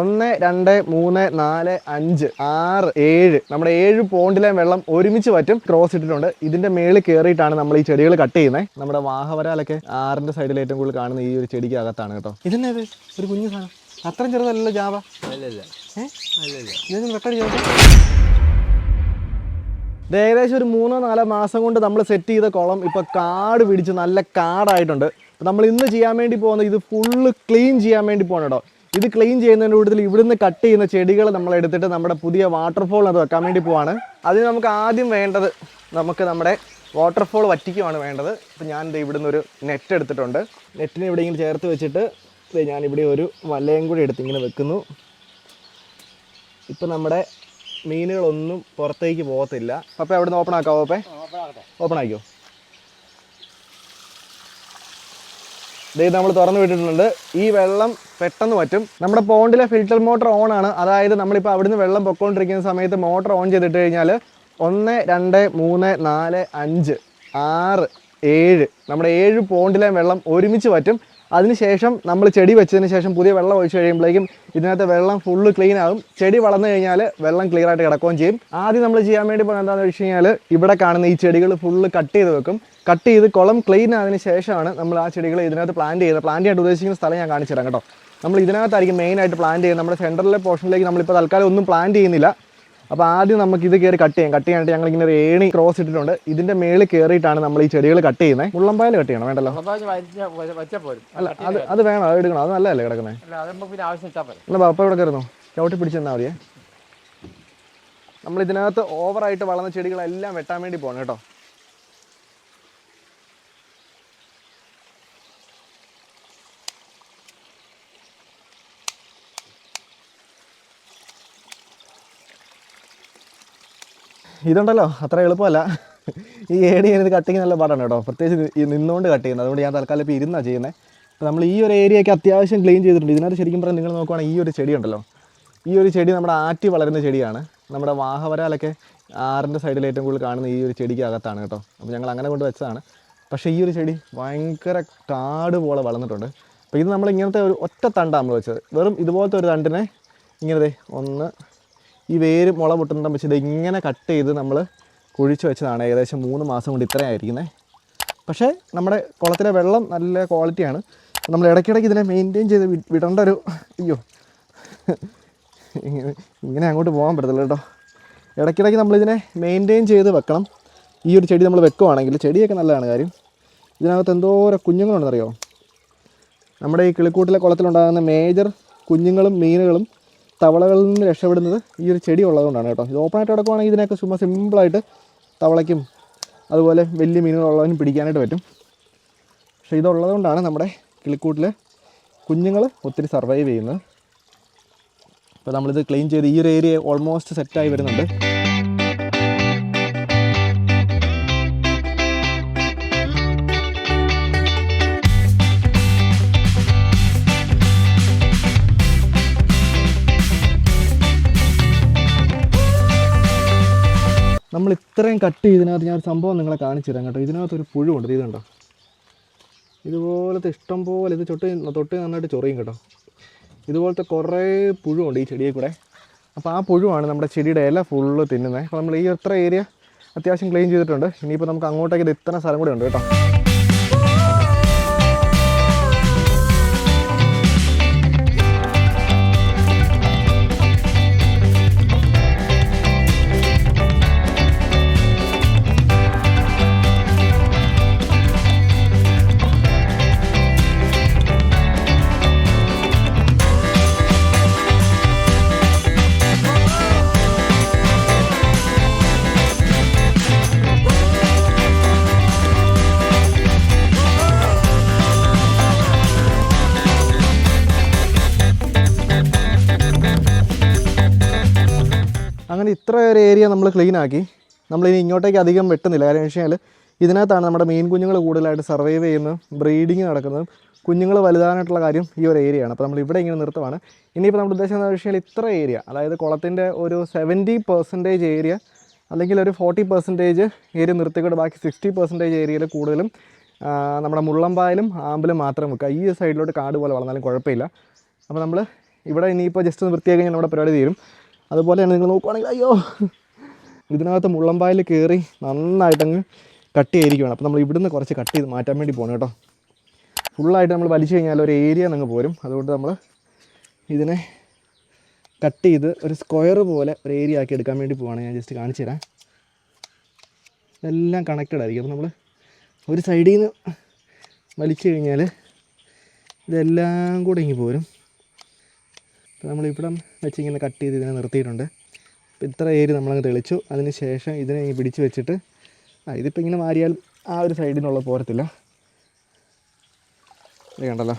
ഒന്ന് രണ്ട് മൂന്ന് നാല് അഞ്ച് ആറ് ഏഴ്. നമ്മുടെ ഏഴ് പോണ്ടിലെ വെള്ളം ഒരുമിച്ച് പറ്റും ക്രോസ് ഇട്ടിട്ടുണ്ട്. ഇതിന്റെ മേളിൽ കയറിയിട്ടാണ് നമ്മൾ ഈ ചെടികൾ കട്ട് ചെയ്യുന്നത് നമ്മുടെ വാഹവരാലൊക്കെ ആറിന്റെ സൈഡിൽ ഏറ്റവും കൂടുതൽ കാണുന്ന ഈ ഒരു ചെടിക്ക് അകത്താണ് കേട്ടോ. ഇതന്നെ ഒരു കുഞ്ഞു സാധനം. അത്രയും ചെറുതല്ലല്ലോ ജാവ? ഇതൊന്നും വെട്ടടി ഏകദേശം ഒരു മൂന്നോ നാലോ മാസം കൊണ്ട് നമ്മൾ സെറ്റ് ചെയ്ത കുളം ഇപ്പോൾ കാട് പിടിച്ച് നല്ല കാടായിട്ടുണ്ട്. നമ്മൾ ഇന്ന് ചെയ്യാൻ വേണ്ടി പോകുന്നത് ഇത് ഫുള്ള് ക്ലീൻ ചെയ്യാൻ വേണ്ടി പോകണം കേട്ടോ ഇത് ക്ലീൻ ചെയ്യുന്നതിന്റെ കൂടുതൽ ഇവിടുന്ന് കട്ട് ചെയ്യുന്ന ചെടികൾ നമ്മൾ എടുത്തിട്ട് നമ്മുടെ പുതിയ വാട്ടർഫോൾ അത് വെക്കാൻ വേണ്ടി പോവാണ്. അതിന് നമുക്ക് ആദ്യം വേണ്ടത് നമുക്ക് നമ്മുടെ വാട്ടർഫോൾ വറ്റിക്കുവാണ് വേണ്ടത്. അപ്പോൾ ഞാൻ ഇത് ഇവിടുന്ന് ഒരു നെറ്റ് എടുത്തിട്ടുണ്ട്. നെറ്റിനെ ഇവിടെ ഇങ്ങനെ ചേർത്ത് വെച്ചിട്ട് ഞാൻ ഞാനിവിടെ ഒരു വലയും കൂടി എടുത്ത് ഇങ്ങനെ വെക്കുന്നു. ഇപ്പം നമ്മുടെ മീനുകളൊന്നും പുറത്തേക്ക് പോകത്തില്ല. അപ്പോൾ എവിടെ നിന്ന് ഓപ്പൺ ആക്കാവോ അപ്പേ ഓപ്പൺ ആക്കിയോ? ദേ നമ്മൾ തുറന്നു വിട്ടിട്ടുണ്ട്. ഈ വെള്ളം പെട്ടെന്ന് പറ്റും നമ്മുടെ പോണ്ടിലെ ഫിൽറ്റർ മോട്ടർ ഓൺ ആണ്. അതായത് നമ്മളിപ്പോൾ അവിടുന്ന് വെള്ളം പൊക്കോണ്ടിരിക്കുന്ന സമയത്ത് മോട്ടർ ഓൺ ചെയ്തിട്ട് കഴിഞ്ഞാൽ ഒന്ന് രണ്ട് മൂന്ന് നാല് അഞ്ച് ആറ് ഏഴ്. നമ്മുടെ ഏഴ് പോണ്ടിലെ വെള്ളം ഒരുമിച്ച് പറ്റും അതിനുശേഷം നമ്മൾ ചെടി വെച്ചതിന് ശേഷം പുതിയ വെള്ളം ഒഴിച്ച് കഴിയുമ്പോഴേക്കും ഇതിനകത്ത് വെള്ളം ഫുള്ള് ക്ലീൻ ആകും. ചെടി വളർന്നു കഴിഞ്ഞാൽ വെള്ളം ക്ലിയർ ആയിട്ട് കിടക്കുകയും ചെയ്യും. ആദ്യം നമ്മൾ ചെയ്യാൻ വേണ്ടി പോകുന്നത് എന്താണെന്ന് വെച്ച് കഴിഞ്ഞാൽ ഇവിടെ കാണുന്ന ഈ ചെടികൾ ഫുള്ള് കട്ട് ചെയ്ത് വെക്കും. കട്ട് ചെയ്ത് കുളം ക്ലീൻ ആയതിനു ശേഷമാണ് നമ്മൾ ആ ചെടികൾ ഇതിനകത്ത് പ്ലാന്റ് ചെയ്യുന്നത്. പ്ലാന്റ് ചെയ്യാൻ ഉദ്ദേശിക്കുന്ന സ്ഥലം ഞാൻ കാണിച്ചു തരാം കേട്ടോ. നമ്മൾ ഇതിനകത്തായിരിക്കും മെയിനായിട്ട് പ്ലാന്റ് ചെയ്യുന്നത്. നമ്മുടെ സെന്ററിലെ പോർഷനിലേക്ക് നമ്മളിപ്പോൾ തൽക്കാലം ഒന്നും പ്ലാന്റ് ചെയ്യുന്നില്ല. അപ്പോൾ ആദ്യം നമുക്ക് ഇത് കയറി കട്ട് ചെയ്യാം. കട്ട് ചെയ്യാനായിട്ട് ഞങ്ങൾ ഇങ്ങനെ ഒരു ഏണി ക്രോസ് ഇട്ടിട്ടുണ്ട്. ഇതിന്റെ മേളിൽ കയറിയിട്ടാണ് നമ്മൾ ഈ ചെടികൾ കട്ട് ചെയ്യുന്നത് മുള്ളമ്പായൽ കട്ട് ചെയ്യണം വേണ്ടല്ലോ? അല്ല അത് അത് വേണം അത് എടുക്കണം. അത് നല്ലതല്ലേ കിടക്കുന്നത് അല്ല ബാപ്പ ഇവിടെ കയറുന്നു. ചവിട്ടി പിടിച്ചെന്നാൽ മതിയേ. നമ്മൾ ഇതിനകത്ത് ഓവറായിട്ട് വളർന്ന ചെടികളെല്ലാം വെട്ടാൻ വേണ്ടി പോകണം കേട്ടോ. ഇതുണ്ടല്ലോ അത്ര എളുപ്പമല്ല. ഈ ഏടി ചെയ്യുന്നത് കട്ടിങ് നല്ല പാടാണ് കേട്ടോ. പ്രത്യേകിച്ച് ഈ നിന്നുകൊണ്ട് കട്ട് ചെയ്യുന്നത്. അതുകൊണ്ട് ഞാൻ തൽക്കാലം ഇപ്പോൾ ഇരുന്നാണ് ചെയ്യുന്നത് അപ്പോൾ നമ്മൾ ഈ ഒരു ഏരിയയൊക്കെ അത്യാവശ്യം ക്ലീൻ ചെയ്തിട്ടുണ്ട്. ഇതിനകത്ത് ശരിക്കും പറഞ്ഞാൽ നിങ്ങൾ നോക്കുവാണെങ്കിൽ ഈ ഒരു ചെടി ഉണ്ടല്ലോ. ഈ ഒരു ചെടി നമ്മുടെ ആറ്റി വളരുന്ന ചെടിയാണ്. നമ്മുടെ വാഹവരാലൊക്കെ ആറിന്റെ സൈഡിൽ ഏറ്റവും കൂടുതൽ കാണുന്ന ഈ ഒരു ചെടിക്ക് അകത്താണ് കേട്ടോ. അപ്പോൾ ഞങ്ങൾ അങ്ങനെ കൊണ്ട് വെച്ചതാണ്. പക്ഷേ ഈ ഒരു ചെടി ഭയങ്കര കാട് പോലെ വളർന്നിട്ടുണ്ട്. അപ്പോൾ ഇത് നമ്മൾ ഇങ്ങനത്തെ ഒരു ഒറ്റ തണ്ടാണ് നമ്മൾ വെച്ചത്. വെറും ഇതുപോലത്തെ ഒരു തണ്ടിനെ ഇങ്ങനത്തെ ഒന്ന് ഈ വേര് മുള പൊട്ടുന്നിടം വെച്ചാൽ ഇങ്ങനെ കട്ട് ചെയ്ത് നമ്മൾ കുഴിച്ച് വെച്ചതാണ്. ഏകദേശം മൂന്ന് മാസം കൊണ്ട് ഇത്രയായിരിക്കുന്നത് പക്ഷേ നമ്മുടെ കുളത്തിലെ വെള്ളം നല്ല ക്വാളിറ്റിയാണ് നമ്മൾ ഇടയ്ക്കിടയ്ക്ക് ഇതിനെ മെയിന്റെയിൻ ചെയ്ത് വിടേണ്ട ഒരു അയ്യോ. ഇങ്ങനെ ഇങ്ങനെ അങ്ങോട്ട് പോകാൻ പറ്റത്തില്ല കേട്ടോ. ഇടയ്ക്കിടയ്ക്ക് നമ്മളിതിനെ മെയിന്റെയിൻ ചെയ്ത് വെക്കണം. ഈ ഒരു ചെടി നമ്മൾ വെക്കുവാണെങ്കിൽ ചെടിയൊക്കെ നല്ലതാണ് കാര്യം. ഇതിനകത്ത് എന്തോരം കുഞ്ഞുങ്ങളുണ്ടെന്നറിയോ? നമ്മുടെ ഈ കിളിക്കൂട്ടിലെ കുളത്തിലുണ്ടാകുന്ന മേജർ കുഞ്ഞുങ്ങളും മീനുകളും തവളകളിൽ നിന്ന് രക്ഷപ്പെടുന്നത് ഈ ഒരു ചെടി ഉള്ളതുകൊണ്ടാണ് കേട്ടോ. ഇത് ഓപ്പൺ ആയിട്ട് കിടക്കുവാണെങ്കിൽ ഇതിനൊക്കെ ചുമ്മാ സിമ്പിളായിട്ട് തവളയ്ക്കും അതുപോലെ വലിയ മീനുകളുള്ളതിനും പിടിക്കാനായിട്ട് പറ്റും. പക്ഷേ ഇതുള്ളതുകൊണ്ടാണ് നമ്മുടെ കിളിക്കൂട്ടിൽ കുഞ്ഞുങ്ങൾ ഒത്തിരി സർവൈവ് ചെയ്യുന്നത്. അപ്പോൾ നമ്മളിത് ക്ലീൻ ചെയ്ത് ഈ ഒരു ഏരിയ ഓൾമോസ്റ്റ് സെറ്റായി വരുന്നുണ്ട്. ഇത്രയും കട്ട് ചെയ്തതിനകത്ത് ഞാൻ ഒരു സംഭവം നിങ്ങളെ കാണിച്ചു തരാം കേട്ടോ. ഇതിനകത്ത് ഒരു പുഴുണ്ട് ഇത് കണ്ടോ? ഇതുപോലത്തെ ഇഷ്ടം പോലെ ഇത് തൊട്ട് തൊട്ട് നന്നായിട്ട് ചൊറിയും കേട്ടോ. ഇതുപോലത്തെ കുറേ പുഴുണ്ട് ഈ ചെടിയെ കൂടെ. അപ്പോൾ ആ പുഴുവാണ് നമ്മുടെ ചെടിയുടെ ഇല ഫുള്ള് തിന്നുന്നത് അപ്പോൾ നമ്മൾ ഈ എത്ര ഏരിയ അത്യാവശ്യം ക്ലീൻ ചെയ്തിട്ടുണ്ട്. ഇനിയിപ്പോൾ നമുക്ക് അങ്ങോട്ടേക്ക് ഇത് ഇത്ര സ്ഥലം കൂടെ ഉണ്ട് കേട്ടോ. ഇത്ര ഒരു ഏരിയ നമ്മൾ ക്ലീൻ ആക്കി നമ്മളിനി ഇങ്ങോട്ടേക്ക് അധികം വെട്ടുന്നില്ല. കാരണം വെച്ച് കഴിഞ്ഞാൽ ഇതിനകത്താണ് നമ്മുടെ മീൻ കുഞ്ഞുങ്ങൾ കൂടുതലായിട്ട് സർവൈവ് ചെയ്യുന്നതും ബ്രീഡിങ് നടക്കുന്നതും കുഞ്ഞുങ്ങൾ വലുതാനായിട്ടുള്ള കാര്യം ഈ ഒരു ഏരിയയാണ് അപ്പോൾ നമ്മൾ ഇവിടെ ഇങ്ങനെ നിർത്തുവാണ്. ഇനിയിപ്പോൾ നമ്മുടെ ഉദ്ദേശം എന്താ വെച്ച് കഴിഞ്ഞാൽ ഇത്ര ഏരിയ അതായത് കുളത്തിന്റെ ഒരു സെവന്റി പെർസെന്റേജ് ഏരിയ അല്ലെങ്കിൽ ഒരു ഫോർട്ടി പെർസെന്റേജ് ഏരിയ നിർത്തിക്കൊണ്ട് ബാക്കി സിക്സ്റ്റി പെർസെന്റേജ് ഏരിയയിൽ കൂടുതലും നമ്മുടെ മുള്ളമ്പായാലും ആമ്പലും മാത്രം വെക്കുക. ഈ സൈഡിലോട്ട് കാട് പോലെ വളർന്നാലും കുഴപ്പമില്ല. അപ്പോൾ നമ്മൾ ഇവിടെ ഇനിയിപ്പോൾ ജസ്റ്റ് ഒന്ന് വൃത്തിയാക്കി കഴിഞ്ഞാൽ നമ്മുടെ പരിപാടി തീരും. അതുപോലെ തന്നെ നിങ്ങൾ നോക്കുവാണെങ്കിൽ അയ്യോ ഇതിനകത്ത് മുള്ളമ്പായിൽ കയറി നന്നായിട്ടങ്ങ് കട്ട് ചെയ്തിരിക്കുകയാണ് അപ്പോൾ നമ്മൾ ഇവിടുന്ന് കുറച്ച് കട്ട് ചെയ്ത് മാറ്റാൻ വേണ്ടി പോകണം കേട്ടോ. ഫുള്ളായിട്ട് നമ്മൾ വലിച്ചു കഴിഞ്ഞാൽ ഒരു ഏരിയ അങ്ങ് പോരും. അതുകൊണ്ട് നമ്മൾ ഇതിനെ കട്ട് ചെയ്ത് ഒരു സ്ക്വയർ പോലെ ഒരു ഏരിയ ആക്കി എടുക്കാൻ വേണ്ടി പോവാണ്. ഞാൻ ജസ്റ്റ് കാണിച്ചു തരാം. ഇതെല്ലാം കണക്റ്റഡ് ആയിരിക്കും. അപ്പോൾ നമ്മൾ ഒരു സൈഡിൽ നിന്ന് വലിച്ചു കഴിഞ്ഞാൽ ഇതെല്ലാം കൂടെ ഇങ്ങ് പോരും. അപ്പോൾ നമ്മൾ ഇവിടെ വെച്ച് ഇങ്ങനെ കട്ട് ചെയ്ത് ഇതിനെ നിർത്തിയിട്ടുണ്ട്. അപ്പോൾ ഇത്ര ഏരി നമ്മളങ്ങ് തെളിച്ചു. അതിന് ശേഷം ഇതിനെ ഇങ്ങനെ പിടിച്ച് വെച്ചിട്ട് ആ ഇതിപ്പോൾ ഇങ്ങനെ മാറിയാൽ ആ ഒരു സൈഡിൽ നിന്നുള്ള പോരത്തില്ല. ഇത് കണ്ടല്ലോ.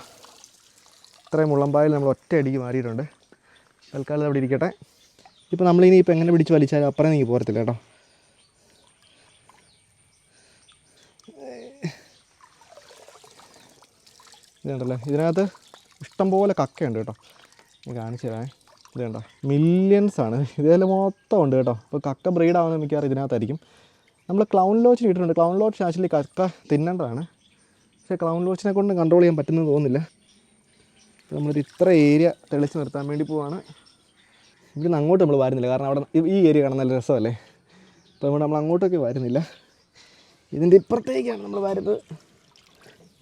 ഇത്രയും മുള്ളമ്പായിൽ നമ്മൾ ഒറ്റ അടിക്ക് മാറിയിട്ടുണ്ട്. തൽക്കാലം അവിടെ ഇരിക്കട്ടെ. ഇപ്പോൾ നമ്മളിനി ഇപ്പോൾ എങ്ങനെ പിടിച്ച് വലിച്ചാലും അപ്പുറം നീങ്ങി പോരത്തില്ല കേട്ടോ. ഇതുണ്ടല്ലോ ഇതിനകത്ത് ഇഷ്ടംപോലെ കക്കയുണ്ട് കേട്ടോ. ഞാൻ കാണിച്ചു തരാമേ ഇത് കണ്ടോ മില്യൺസ് ആണ്. ഇതിൽ മൊത്തം ഉണ്ട് കേട്ടോ. അപ്പോൾ കക്ക ബ്രീഡ് ആവുന്ന മിക്കവാറും ഇതിനകത്തായിരിക്കും. നമ്മൾ ക്ലൗൺ ലോച്ചിൽ ഇട്ടിട്ടുണ്ട്. ക്ലൗൺ ലോച്ച് ആക്ച്വലി കക്ക തിന്നേണ്ടതാണ്. പക്ഷേ ക്ലൗൺ ലോച്ചിനെ കൊണ്ട് കൺട്രോൾ ചെയ്യാൻ പറ്റുമെന്ന് തോന്നുന്നില്ല. നമ്മളിത് ഇത്ര ഏരിയ തെളിച്ച് നിർത്താൻ വേണ്ടി പോവാണ്. ഇവിടുന്ന് അങ്ങോട്ട് നമ്മൾ വരുന്നില്ല. കാരണം അവിടെ ഈ- ഈ ഏരിയ കാണാൻ നല്ല രസമല്ലേ? അപ്പോൾ അതുകൊണ്ട് നമ്മൾ അങ്ങോട്ടൊക്കെ വരുന്നില്ല. ഇതിന്റെ ഇപ്പുറത്തേക്കാണ് നമ്മൾ വരുന്നത്.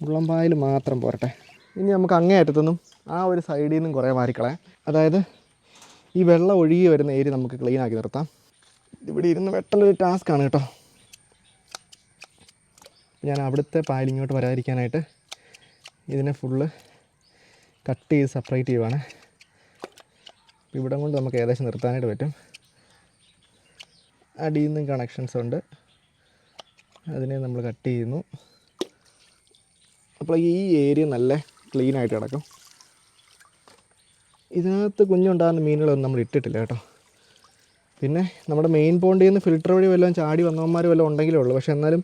മുള്ളമ്പായിൽ മാത്രം പോരട്ടെ. ഇനി നമുക്ക് അങ്ങേ അറ്റത്തുനിന്നും ആ ഒരു സൈഡിൽ നിന്നും കുറേ മാറിക്കളയാം. അതായത് ഈ വെള്ളം ഒഴുകി വരുന്ന ഏരിയ നമുക്ക് ക്ലീൻ ആക്കി നിർത്താം. ഇവിടെ ഇരുന്ന് വെട്ടലൊരു ടാസ്ക്കാണ് കേട്ടോ. ഞാൻ അവിടുത്തെ പാലിങ്ങോട്ട് വരാതിരിക്കാനായിട്ട് ഇതിനെ ഫുള്ള് കട്ട് ചെയ്ത് സെപ്പറേറ്റ് ചെയ്യുവാണ്. ഇവിടം കൊണ്ട് നമുക്ക് ഏകദേശം നിർത്താനായിട്ട് പറ്റും. അടിയിൽ നിന്നും കണക്ഷൻസ് ഉണ്ട്. അതിനെ നമ്മൾ കട്ട് ചെയ്യുന്നു. അപ്പോൾ ഈ ഏരിയ നല്ല ക്ലീനായിട്ട് കിടക്കും. ഇതിനകത്ത് കുഞ്ഞുണ്ടാകുന്ന മീനുകളൊന്നും നമ്മൾ ഇട്ടിട്ടില്ല കേട്ടോ. പിന്നെ നമ്മുടെ മെയിൻ പോണ്ടിൽ നിന്ന് ഫിൽറ്റർ വഴി വല്ലതും ചാടി വന്നവന്മാർ വല്ലതും ഉണ്ടെങ്കിലേ ഉള്ളൂ. പക്ഷേ എന്നാലും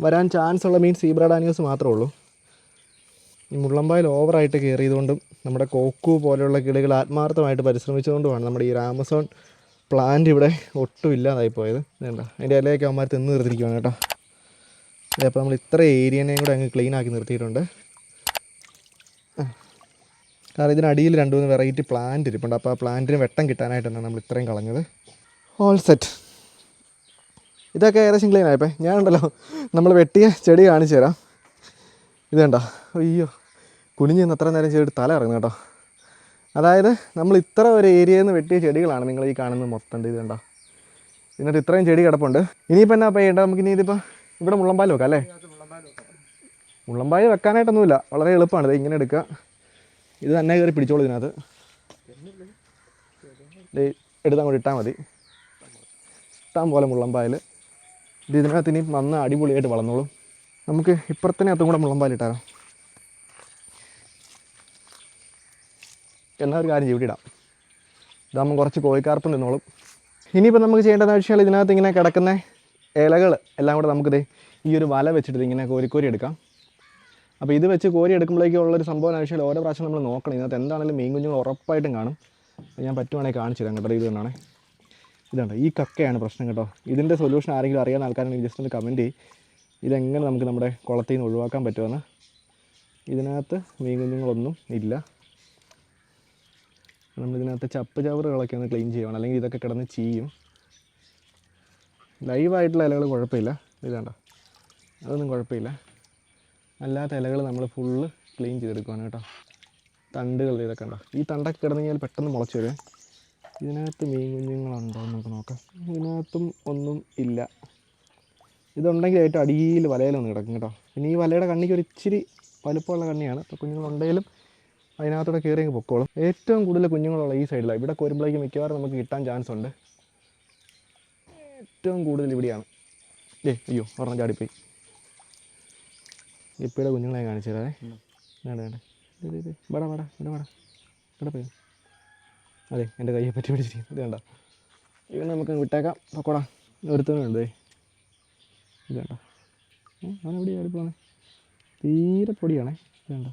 വരാൻ ചാൻസ് ഉള്ള മീൻ സീബ്ര ഡാനിയോസ് മാത്രമേ ഉള്ളൂ. ഈ മുള്ളമ്പായിൽ ഓവറായിട്ട് കയറിയതുകൊണ്ടും നമ്മുടെ കോക്കു പോലെയുള്ള കിളികൾ ആത്മാർത്ഥമായിട്ട് പരിശ്രമിച്ചുകൊണ്ടുമാണ് നമ്മുടെ ഈ ആമസോൺ പ്ലാന്റ് ഇവിടെ ഒട്ടും ഇല്ലാതായി പോയത്. വേണ്ട അതിന്റെ ഇലയൊക്കെ അവന്മാർ തിന്ന് നിർത്തിയിരിക്കുകയാണ് കേട്ടോ. അപ്പോൾ നമ്മൾ ഇത്ര ഏരിയനെയും കൂടെ അങ്ങ് ക്ലീൻ ആക്കി നിർത്തിയിട്ടുണ്ട്. കാരണം ഇതിനടിയിൽ രണ്ട് മൂന്ന് വെറൈറ്റി പ്ലാന്റ് ഇരിപ്പുണ്ട്. അപ്പോൾ ആ പ്ലാന്റിന് വെട്ടം കിട്ടാനായിട്ടാണ് നമ്മൾ ഇത്രയും കളഞ്ഞത്. ഓൾ സെറ്റ് ഇതൊക്കെ ഏകദേശം ക്ലീൻ ആയപ്പോൾ ഞാൻ ഉണ്ടല്ലോ നമ്മൾ വെട്ടിയ ചെടി കാണിച്ചു തരാം. ഇത് കണ്ടോ? അയ്യോ കുനിഞ്ഞ് നിന്ന് അത്ര നേരം ചെയ്തിട്ട് തല ഇറങ്ങും കേട്ടോ. അതായത് നമ്മൾ ഇത്ര ഒരു ഏരിയയിൽ നിന്ന് വെട്ടിയ ചെടികളാണ് നിങ്ങൾ ഈ കാണുന്നത് മൊത്തം ഇത് കണ്ടോ? എന്നിട്ട് ഇത്രയും ചെടി കിടപ്പുണ്ട്. ഇനിയിപ്പോൾ എന്നാ ചെയ്യേണ്ടത്? നമുക്ക് ഇനി ഇതിപ്പോൾ ഇവിടെ മുള്ളമ്പാൽ വെക്കാം അല്ലേ? മുള്ളമ്പാൽ വെക്കാനായിട്ടൊന്നുമില്ല. വളരെ എളുപ്പമാണ്. ഇത് ഇങ്ങനെ എടുക്കുക. ഇത് തന്നെ കയറി പിടിച്ചോളൂ ഇതിനകത്ത്. ദേ എടുത്ത് അങ്ങോട്ട് ഇട്ടാൽ മതി. ഇട്ടാൻ പോലെ മുള്ളമ്പായൽ ഇത് ഇതിനകത്ത് ഇനി നന്ന അടിപൊളിയായിട്ട് വളർന്നോളും. നമുക്ക് ഇപ്പുറത്തിനകത്തും കൂടെ മുള്ളമ്പാൽ ഇട്ടാലോ? എന്നാ ഒരു കാര്യം ഇവിടെ ഇടാം. ഇതാകുമ്പോൾ കുറച്ച് കോഴിക്കാർപ്പ് നിന്നോളും. ഇനിയിപ്പോൾ നമുക്ക് ചെയ്യേണ്ടതെന്ന് വെച്ചാൽ ഇതിനകത്ത് ഇങ്ങനെ കിടക്കുന്ന ഇലകൾ എല്ലാം കൂടെ നമുക്കിത് ഈ ഒരു വല വെച്ചിട്ട് ഇങ്ങനെ കോരിക്കോരി എടുക്കാം. അപ്പോൾ ഇത് വെച്ച് കോരി എടുക്കുമ്പോഴേക്കും ഉള്ളൊരു സംഭവം ആവശ്യമില്ല ഓരോ പ്രാവശ്യം നമ്മൾ നോക്കണം. ഇതിനകത്ത് എന്താണെങ്കിലും മീൻ കുഞ്ഞുങ്ങൾ ഉറപ്പായിട്ടും കാണും. ഞാൻ പറ്റുവാണെങ്കിൽ കാണിച്ചു തരാം കേട്ടോ. ഇത് ഇതുണ്ട് ഈ കക്കയാണ് പ്രശ്നം കേട്ടോ. ഇതിന്റെ സൊല്യൂഷൻ ആരെങ്കിലും അറിയാവുന്ന ആൾക്കാരാണെങ്കിൽ ജസ്റ്റ് ഒന്ന് കമന്റ് ചെയ്യും. ഇതെങ്ങനെ നമുക്ക് നമ്മുടെ കുളത്തിൽ നിന്ന് ഒഴിവാക്കാൻ പറ്റുമെന്ന്. ഇതിനകത്ത് മീൻ കുഞ്ഞുങ്ങളൊന്നും ഇല്ല. നമ്മളിതിനകത്ത് ചപ്പ് ചവറുകളൊക്കെ ഒന്ന് ക്ലീൻ ചെയ്യണം അല്ലെങ്കിൽ ഇതൊക്കെ കിടന്ന് ചീയും. ലൈവായിട്ടുള്ള ഇലകൾ കുഴപ്പമില്ല. ഇതാണ്ട അതൊന്നും കുഴപ്പമില്ല. അല്ലാത്ത ഇലകൾ നമ്മൾ ഫുള്ള് ക്ലീൻ ചെയ്തെടുക്കുവാണ് കേട്ടോ. തണ്ടുകൾ ഇതൊക്കെ ഉണ്ടോ? ഈ തണ്ടൊക്കെ കിടന്നു കഴിഞ്ഞാൽ പെട്ടെന്ന് മുളച്ചു വരും. ഇതിനകത്ത് മീൻ കുഞ്ഞുങ്ങളുണ്ടോ എന്ന് നമുക്ക് നോക്കാം. ഇതിനകത്തും ഒന്നും ഇല്ല. ഇതുണ്ടെങ്കിൽ ഏറ്റവും അടിയിൽ വലയിലൊന്ന് കിടക്കും കേട്ടോ. പിന്നെ ഈ വലയുടെ കണ്ണിക്ക് ഒരു ഇച്ചിരി വലുപ്പമുള്ള കണ്ണിയാണ്. അപ്പോൾ കുഞ്ഞുങ്ങളുണ്ടെങ്കിലും അതിനകത്തൂടെ കയറി അങ്ങ് പൊക്കോളും. ഏറ്റവും കൂടുതൽ കുഞ്ഞുങ്ങളുള്ള ഈ സൈഡിലാണ് ഇവിടെ കോരുമ്പോഴേക്കും മിക്കവാറും നമുക്ക് കിട്ടാൻ ചാൻസ് ഉണ്ട്. ഏറ്റവും കൂടുതൽ ഇവിടെയാണ്. ഏ അയ്യോ ഒരെണ്ണം ചാടിപ്പോയി. ഇപ്പയുടെ കുഞ്ഞുങ്ങളെ കാണിച്ചു തരാവേ വേണ്ട വേണ്ട. ഇത് ഇത് വേടാ വേടാ ഇവിടെ വേടാ. ഇവിടെ പോയി അതെ എന്റെ കയ്യെ പറ്റി പിടിച്ചിരിക്കുന്നു. ഇത് വേണ്ട ഇവനെ നമുക്ക് വിട്ടേക്കാം. പൊക്കോടാ. ഒരുത്തുണ്ട്. ഇത് വേണ്ട അവൻ എവിടെ ചാടിപ്പോണേ തീരെ പൊടിയാണേ. ഇത് വേണ്ട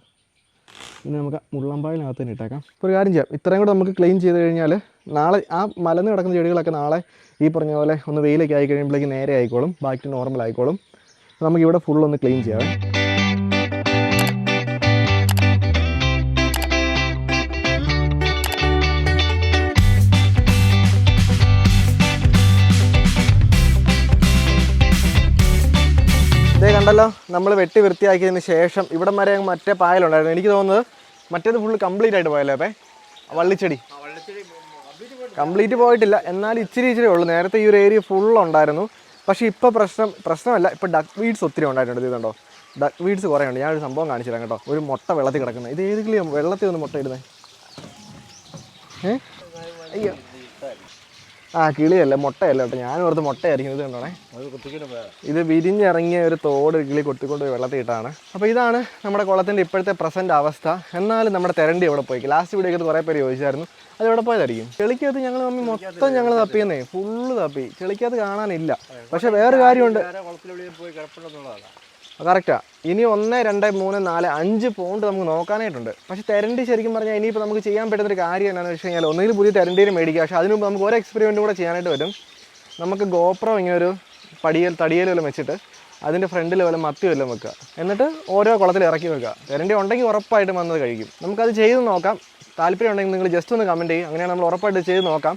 പിന്നെ നമുക്ക് മുള്ളമ്പായലിനകത്ത് തന്നെ ഇട്ടേക്കാം. ഇപ്പോൾ ഒരു കാര്യം ചെയ്യാം. ഇത്രയും കൂടെ നമുക്ക് ക്ലീൻ ചെയ്ത് കഴിഞ്ഞാൽ നാളെ ആ മലന്ന് കിടക്കുന്ന ചെടികളൊക്കെ നാളെ ഈ പറഞ്ഞ പോലെ ഒന്ന് വെയിലൊക്കെ ആയി കഴിയുമ്പോഴേക്ക് നേരെ ആയിക്കോളും. ബാക്കി നോർമൽ ആയിക്കോളും. നമുക്ക് ഇവിടെ ഫുൾ ഒന്ന് ക്ലീൻ ചെയ്യാം. കണ്ടല്ലോ നമ്മൾ വെട്ടി വൃത്തിയാക്കിയതിന് ശേഷം ഇവിടം വരെ മറ്റേ പായലുണ്ടായിരുന്നു. എനിക്ക് തോന്നുന്നത് മറ്റേത് ഫുള്ള് കംപ്ലീറ്റ് ആയിട്ട് പോയല്ലേ അപ്പേ? വള്ളിച്ചെടി. കംപ്ലീറ്റ് പോയിട്ടില്ല. എന്നാൽ ഇച്ചിരി ഇച്ചിരി ഉള്ളൂ. നേരത്തെ ഈ ഒരു ഏരിയ ഫുൾ ഉണ്ടായിരുന്നു. പക്ഷേ ഇപ്പോൾ പ്രശ്നം പ്രശ്നമല്ല. ഇപ്പോൾ ഡക്ക് വീഡ്സ് ഒത്തിരി ഉണ്ടായിട്ടുണ്ട്. ഇത് കണ്ടോ? ഡക്ക് വീഡ്സ് കുറേ ഉണ്ട്. ഞാനൊരു സംഭവം കാണിച്ചു തരാം കേട്ടോ. ഒരു മുട്ട വെള്ളത്തിൽ കിടക്കുന്നത്. ഇത് ഏത് കിളിയാണ് വെള്ളത്തിൽ ഒന്ന് മുട്ട ഇടുന്നത് ഏ? അയ്യോ. ആ കിളിയല്ല മുട്ടയല്ല കേട്ടോ. ഞാൻ ഓർത്ത് മുട്ടയായിരിക്കും. ഇത് കണ്ടോണേ. ഇത് വിരിഞ്ഞിറങ്ങിയ ഒരു തോട് കിളി കൊത്തിക്കൊണ്ട് വെള്ളത്തിൽ ഇട്ടാണ്. അപ്പോൾ ഇതാണ് നമ്മുടെ കുളത്തിന്റെ ഇപ്പോഴത്തെ പ്രസന്റ് അവസ്ഥ. എന്നാലും നമ്മുടെ തെരണ്ടി എവിടെ പോയി? ലാസ്റ്റ് വീഡിയോ കുറെ കുറേ പേര് ചോദിച്ചായിരുന്നു. അത് എവിടെ പോയതായിരിക്കും? ചെളിക്കകത്ത് ഞങ്ങൾ മമ്മി മൊത്തം ഞങ്ങൾ തപ്പിയെന്നേ. ഫുള്ള് തപ്പി. ചെളിക്കകത്ത് കാണാനില്ല. പക്ഷെ വേറെ കാര്യമുണ്ട്. കുളത്തിനുള്ളിൽ പോയി കിടപ്പുണ്ടെന്നുള്ളതാണ് കറക്റ്റാ ഇനി ഒന്ന് രണ്ട് മൂന്ന് നാല് അഞ്ച് പോണ്ട് നമുക്ക് നോക്കാനായിട്ടുണ്ട്. പക്ഷേ തെരണ്ടി ശരിക്കും പറഞ്ഞാൽ ഇനിയിപ്പോൾ നമുക്ക് ചെയ്യാൻ പറ്റുന്ന ഒരു കാര്യം എന്താണെന്ന് വെച്ച് കഴിഞ്ഞാൽ ഒന്നുകിൽ പുതിയ തെരണ്ടീനെ മേടിക്കുക പക്ഷേ അതിന് മുമ്പ് നമുക്ക് ഒരു എക്സ്പെരിമെന്റും കൂടെ ചെയ്യാനായിട്ട് വരും നമുക്ക് ഗോപ്രോ ഇങ്ങനെ ഒരു പടിയൽ തടിയൽ വല്ലതും വെച്ചിട്ട് അതിന്റെ ഫ്രണ്ടിൽ വല്ല മത്തി വല്ലതും വെക്കുക. എന്നിട്ട് ഓരോ കുളത്തിൽ ഇറക്കി വെക്കുക. തെരണ്ടി ഉണ്ടെങ്കിൽ ഉറപ്പായിട്ടും വന്നത് കഴിക്കും. നമുക്കത് ചെയ്ത് നോക്കാം. താല്പര്യം ഉണ്ടെങ്കിൽ നിങ്ങൾ ജസ്റ്റ് ഒന്ന് കമന്റ് ചെയ്യും അങ്ങനെയാണ് നമ്മൾ ഉറപ്പായിട്ട് ചെയ്ത് നോക്കാം.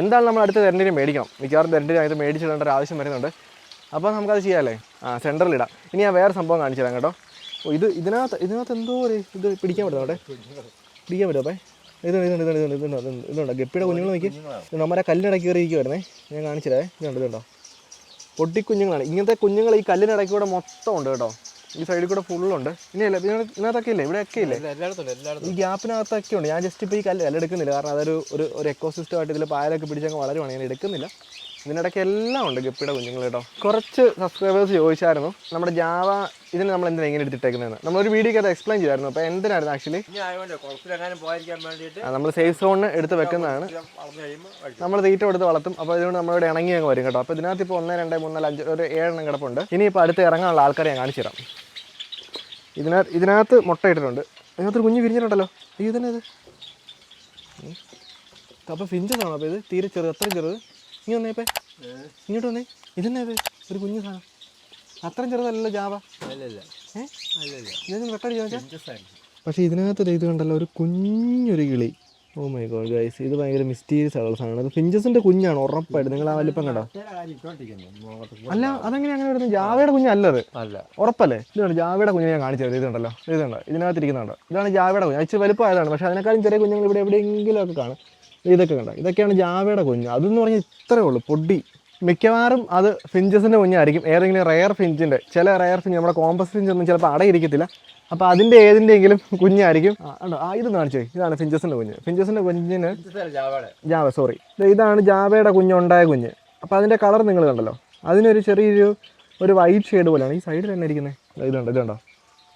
എന്താണ് നമ്മൾ അടുത്ത തെരണ്ടിനെ മേടിക്കണം? മിക്കവാറും തെരണ്ടിനെ അതിന് മേടിച്ചിടേണ്ട ഒരു ആവശ്യം വരുന്നുണ്ട്. അപ്പോൾ നമുക്കത് ചെയ്യാമല്ലേ ആ സെന്ററിൽ ഇടാം ഇനി ഞാൻ വേറെ സംഭവം കാണിച്ചു തരാം കേട്ടോ. ഓ ഇത് ഇതിനകത്ത് ഇതിനകത്ത് എന്തോ ഒരു ഇത് പിടിക്കാൻ പറ്റും അവിടെ? പിടിക്കാൻ പറ്റുമോ അപ്പേ? ഇത് ഇതുണ്ട് ഇതുണ്ട് ഇതുണ്ട് ഇതുണ്ട് ഇതുണ്ട് ഇതുണ്ട്? ഗപ്പിയുടെ കുഞ്ഞുങ്ങൾ നോക്കി. നമ്മുടെ കല്ലിടക്കി കയറിയിരിക്കുമായിരുന്നേ ഞാൻ ഞാൻ കാണിച്ചില്ലേ ഇതുണ്ട് ഇതുണ്ടോ പൊട്ടിക്കുഞ്ഞുങ്ങളാണ്. ഇങ്ങനത്തെ കുഞ്ഞുങ്ങൾ ഈ കല്ലിനിടയ്ക്ക് കൂടെ മൊത്തം ഉണ്ട് കേട്ടോ. ഈ സൈഡിൽ കൂടെ ഫുള്ളുണ്ട് ഇനി അല്ല ഇതിനകത്തൊക്കെ ഇല്ലേ? ഇവിടെയൊക്കെ ഇല്ലേ? ഈ ഗ്യാപ്പിനകത്തൊക്കെ ഉണ്ട്. ഞാൻ ജസ്റ്റ് ഇപ്പോൾ ഈ കല്ല് കല്ലെടുക്കുന്നില്ല. കാരണം അതൊരു ഒരു ഒരു എക്കോസിസ്റ്റം ആയിട്ട് ഇതിൽ പായലൊക്കെ പിടിച്ചങ്ങ് വളരുവാണ്. ഞാൻ എടുക്കുന്നില്ല. ഇതിനിടയ്ക്ക് എല്ലാം ഉണ്ട് ഗപ്പിയുടെ കുഞ്ഞുങ്ങൾ കേട്ടോ. കുറച്ച് സബ്സ്ക്രൈബേഴ്സ് ചോദിച്ചായിരുന്നു. നമ്മുടെ ജാവ ഇതിന് നമ്മൾ എന്തിനാണ് ഇങ്ങനെ എടുത്തിട്ടേക്കുന്നതെന്ന്. നമ്മളൊരു വീഡിയോക്ക് അത് എക്സ്പ്ലെയിൻ ചെയ്തായിരുന്നു. അപ്പോൾ എന്തിനായിരുന്നു ആക്ച്വലി നമ്മൾ സേഫ് സോണിന് എടുത്ത് വെക്കുന്നതാണ്. നമ്മൾ തീറ്റ കൊടുത്ത് വളർത്തും. അപ്പോൾ അതുകൊണ്ട് നമ്മളിവിടെ ഇറങ്ങി അങ്ങ് വരും കേട്ടോ. അപ്പോൾ ഇതിനകത്ത് ഇപ്പോൾ ഒന്ന് രണ്ട് മൂന്ന് നാല് അഞ്ച് ഒരു ഏഴെണ്ണം കിടപ്പുണ്ട്. ഇനിയിപ്പോൾ അടുത്ത് ഇറങ്ങാനുള്ള ആൾക്കാരെ ഞാൻ കാണിച്ചു തരാം. ഇതിനകത്ത് ഇതിനകത്ത് മുട്ട ഇട്ടിട്ടുണ്ട്. ഇതിനകത്തൊരു കുഞ്ഞ് വിരിഞ്ഞിട്ടുണ്ടല്ലോ. അയ്യോ ഇതന്നെ ഇത്? അപ്പോൾ ഫിഞ്ചസാണോ അപ്പോൾ ഇത്? തീരെ ചെറുത് അത്രയും ചെറുത്? ഇനി വന്നേ പേ ഇങ്ങോട്ട് വന്നേ. ഇതെന്നേ പേ ഒരു കുഞ്ഞു സാധനം. അത്രയും ചെറുതല്ലല്ലോ ജാവ? അല്ലല്ല. ഏഹ് വെട്ടടി പക്ഷേ ഇതിനകത്ത് ദേ ഇത് കണ്ടല്ലോ ഒരു കുഞ്ഞൊരു കിളി. Oh my god guys. ഇത് ഭയങ്കര മിസ്റ്റീരിയസ് ആയുള്ള സാധനമാണ്. അത് ഫിഞ്ചസിന്റെ കുഞ്ഞാണ് ഉറപ്പായിട്ട്. നിങ്ങൾ ആ വലിപ്പം കണ്ടോ? അല്ല അതെങ്ങനെ അങ്ങനെ വരുന്നത് ജാവയുടെ കുഞ്ഞല്ല അത്. അല്ല. ഉറപ്പല്ലേ? ഇതാണ് ജാവയുടെ കുഞ്ഞ് ഞാൻ കാണിച്ചത് ഇതുണ്ടല്ലോ ഇതുണ്ടോ ഇതിനകത്ത് ഇരിക്കുന്നുണ്ടോ ഇതാണ് ജാവയുടെ കുഞ്ഞ്. അയച്ച് വലുപ്പമായതാണ്. പക്ഷെ അതിനേക്കാളും ചെറിയ കുഞ്ഞുങ്ങൾ ഇവിടെ എവിടെയെങ്കിലും ഒക്കെ കാണും. ഇതൊക്കെ കണ്ട? ഇതൊക്കെയാണ് ജാവയുടെ കുഞ്ഞ്. അതെന്ന് പറഞ്ഞാൽ ഇത്രേ ഉള്ളൂ. പൊടി. മിക്കവാറും അത് ഫിഞ്ചസിന്റെ കുഞ്ഞായിരിക്കും. ഏതെങ്കിലും റയർ ഫിഞ്ചിന്റെ ചില റയർ ഫിഞ്ച് നമ്മുടെ കോമ്പസ് ഫിഞ്ച് ഒന്നും ചിലപ്പോൾ അടയിരിക്കത്തില്ല അപ്പോൾ അതിന്റെ ഏതിന്റെയെങ്കിലും കുഞ്ഞായിരിക്കും. ആ, ഇത് കാണിച്ചേ? ഇതാണ് ഫിഞ്ചസിന്റെ കുഞ്ഞ്. ഫിഞ്ചസിന്റെ കുഞ്ഞിന് ജാവ സോറി ഇതാണ് ജാവയുടെ കുഞ്ഞുണ്ടായ കുഞ്ഞ്. അപ്പോൾ അതിന്റെ കളർ നിങ്ങൾ കണ്ടല്ലോ. അതിനൊരു ചെറിയൊരു ഒരു വൈറ്റ് ഷെയ്ഡ് പോലെയാണ്. ഈ സൈഡിൽ തന്നെ ഇരിക്കുന്നത് ഇതുണ്ട് ഇതുണ്ടോ?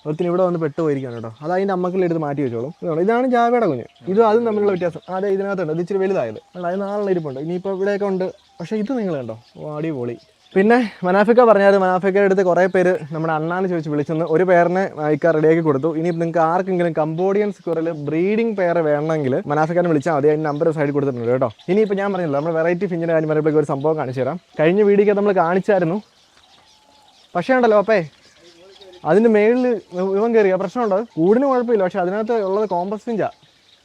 ഒരുത്തിന് ഇവിടെ വന്ന് പെട്ട് പോയിരിക്കാണ് കേട്ടോ. അത് അതിന്റെ അമ്മക്കിൽ എടുത്ത് മാറ്റി വെച്ചോളും. ഇതാണ് ജാവയുടെ കുഞ്ഞ്. ഇത് അതും തമ്മിലുള്ള വ്യത്യാസം. അതെ ഇതിനകത്തുണ്ട്. ഇത് ഇച്ചിരി വലുതായത്. അത് നാളെ ഇരിപ്പുണ്ട്. ഇനിയിപ്പോൾ ഇവിടെയൊക്കെ ഉണ്ട്. പക്ഷേ ഇത് നിങ്ങൾ കണ്ടോ? വാടി പൊളി പിന്നെ മനാഫിക്ക പറഞ്ഞാൽ മനാഫിക്കയുടെ അടുത്ത് കുറേ പേര് നമ്മുടെ അണ്ണാന്ന് ചോദിച്ച് വിളിച്ചെന്ന് ഒരു പേരിനെ ഇക്ക റെഡിയാക്കി കൊടുത്തു. ഇനി നിങ്ങൾക്ക് ആർക്കെങ്കിലും കമ്പോഡിയൻസ് സ്ക്വറിൽ ബ്രീഡിംഗ് പെയർ വേണമെങ്കിൽ മനാഫിക്കാനെ വിളിച്ചാൽ മതി. അതിന് നമ്പർ സൈഡിൽ കൊടുത്തിട്ടുണ്ട് കേട്ടോ. ഇനിയിപ്പോൾ ഞാൻ പറഞ്ഞല്ലോ നമ്മൾ വെറൈറ്റി ഫിഞ്ചിന്റെ കാര്യം പറയുമ്പോഴേക്കും ഒരു സംഭവം കാണിച്ചു തരാം. കഴിഞ്ഞ വീഡിയോക്ക് നമ്മൾ കാണിച്ചായിരുന്നു. പക്ഷേ ഉണ്ടല്ലോ അപ്പേ അതിന്റെ മേളിൽ ഇവൻ കയറിയ പ്രശ്നമുണ്ട്? കൂടിന് കുഴപ്പമില്ല. പക്ഷെ അതിനകത്ത് ഉള്ളത് കോമ്പസ് ഫിഞ്ചാ.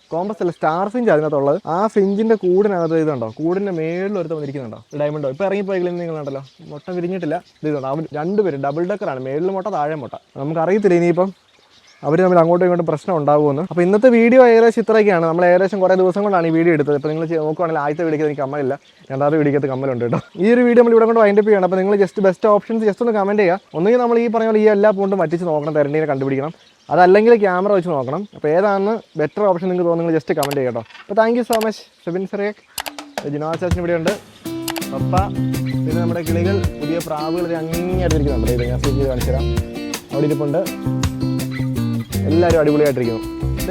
കോമ്പസ് അല്ല സ്റ്റാർ ഫിഞ്ച് അതിനകത്തുള്ളത്. ആ ഫിഞ്ചിന്റെ കൂടിനകത്ത് ഇതുണ്ടോ? കൂടിന്റെ മേളിൽ ഒരുത്തം വന്നിരിക്കുന്നുണ്ടോ? ഡയമണ്ടോ ഇപ്പൊ ഇറങ്ങിപ്പോയെങ്കിലും നിങ്ങൾ കണ്ടല്ലോ. മുട്ട വിരിഞ്ഞിട്ടില്ല. ഇത് ഇതുണ്ടോ. അവൻ രണ്ടുപേരും ഡബിൾ ഡക്കറാണ് മേളിൽ മുട്ട താഴെ മുട്ട. നമുക്ക് അറിയത്തില്ല ഇനിയിപ്പം അവർ തമ്മിൽ അങ്ങോട്ടും ഇങ്ങോട്ടും പ്രശ്നം ഉണ്ടാകുമെന്ന്. അപ്പോൾ ഇന്നത്തെ വീഡിയോ ഏകദേശം ഇത്രയൊക്കെയാണ്. നമ്മൾ ഏകദേശം കുറേ ദിവസം കൊണ്ടാണ് ഈ വീഡിയോ എടുത്തത്. ഇപ്പോൾ നിങ്ങൾ നോക്കുവാണെങ്കിൽ ആദ്യത്തെ വീഡിയോക്ക് എനിക്ക് കമ്മലില്ല. രണ്ടാമത്തെ വീഡിയോക്ക് കമ്മലുണ്ട് കേട്ടോ. ഈ ഒരു വീഡിയോ നമ്മൾ ഇവിടെ കൊണ്ട് വൈൻഡപ്പ് ചെയ്യണം. അപ്പോൾ നിങ്ങൾ ജസ്റ്റ് ബെസ്റ്റ് ഓപ്ഷൻസ് ജസ്റ്റ് ഒന്ന് കമന്റ് ചെയ്യുക. ഒന്നുകിൽ നമ്മൾ ഈ പറഞ്ഞ ഈ എല്ലാ പൂണ്ടും വറ്റിച്ച് നോക്കണം തെരണ്ടീനെ കണ്ടുപിടിക്കണം. അതല്ലെങ്കിൽ ക്യാമറ വെച്ച് നോക്കണം. അപ്പോൾ ഏതാണ് ബെറ്റർ ഓപ്ഷൻ നിങ്ങൾക്ക് തോന്നുന്നു നിങ്ങൾ ജസ്റ്റ് കമന്റ് ചെയ്യുക കേട്ടോ. അപ്പോൾ thank you so much Sebin Cyriac. ഇവിടെ ഉണ്ട്. പപ്പ പിന്നെ നമ്മുടെ കിളികൾ പുതിയ പ്രാവുകൾ അങ്ങേയടിച്ചിരിക്കുന്നുണ്ട് ഇത് ഞാൻ സൂചി കാണിച്ചു തരാം അവിടെ ഇരിപ്പുണ്ട്. എല്ലാവരും അടിപൊളിയായിട്ടിരിക്കുന്നു.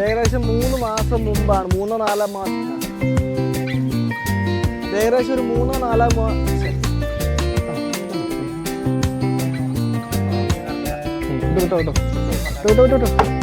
ഏകദേശം മൂന്ന് മാസം മുമ്പാണ് മൂന്നോ നാലോ മാസം ഏകദേശം ഒരു മൂന്നോ നാലോ മാസം കേട്ടോ കേട്ടോ കേട്ടോ കേട്ടോ.